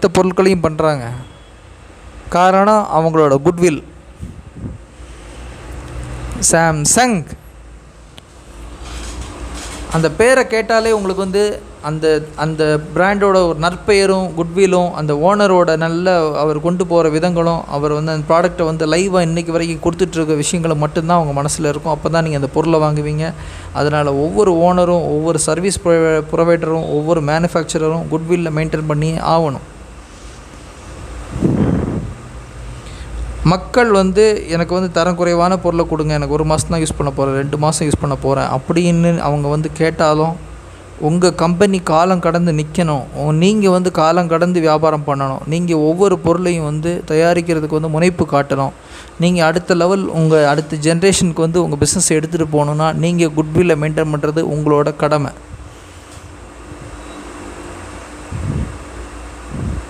மற்ற பொருட்களையும் பண்ணுறாங்க காரணம் அவங்களோட குட்வில் சாம்சங் அந்த பேரை கேட்டாலே உங்களுக்கு வந்து அந்த அந்த பிராண்டோட ஒரு நற்பெயரும் குட்விலும் அந்த ஓனரோட நல்ல அவர் கொண்டு போகிற விதங்களும் அவர் வந்து அந்த ப்ராடக்ட்டை வந்து லைவாக இன்றைக்கி வரைக்கும் கொடுத்துட்ருக்க விஷயங்களும் மட்டும்தான் அவங்க மனசில் இருக்கும். அப்போ தான் நீங்கள் அந்த பொருளை வாங்குவீங்க. அதனால் ஒவ்வொரு ஓனரும் ஒவ்வொரு சர்வீஸ் ப்ரொவைடரும் ஒவ்வொரு மேனுஃபேக்சரரும் குட்வில்ல மெயின்டைன் பண்ணி ஆகணும். மக்கள் வந்து எனக்கு வந்து தரம் குறைவான பொருளை கொடுங்க எனக்கு ஒரு மாதம் தான் யூஸ் பண்ண போகிறேன் ரெண்டு மாதம் யூஸ் பண்ண போகிறேன் அப்படின்னு அவங்க வந்து கேட்டாலும் உங்கள் கம்பெனி காலம் கடந்து நிற்கணும் நீங்கள் வந்து காலம் கடந்து வியாபாரம் பண்ணணும். நீங்கள் ஒவ்வொரு பொருளையும் வந்து தயாரிக்கிறதுக்கு வந்து முனைப்பு காட்டணும். நீங்கள் அடுத்த லெவல் உங்கள் அடுத்த ஜென்ரேஷனுக்கு வந்து உங்கள் பிஸ்னஸ் எடுத்துகிட்டு போகணுன்னா நீங்கள் குட்வில்லை மெயின்டைன் பண்ணுறது உங்களோட கடமை.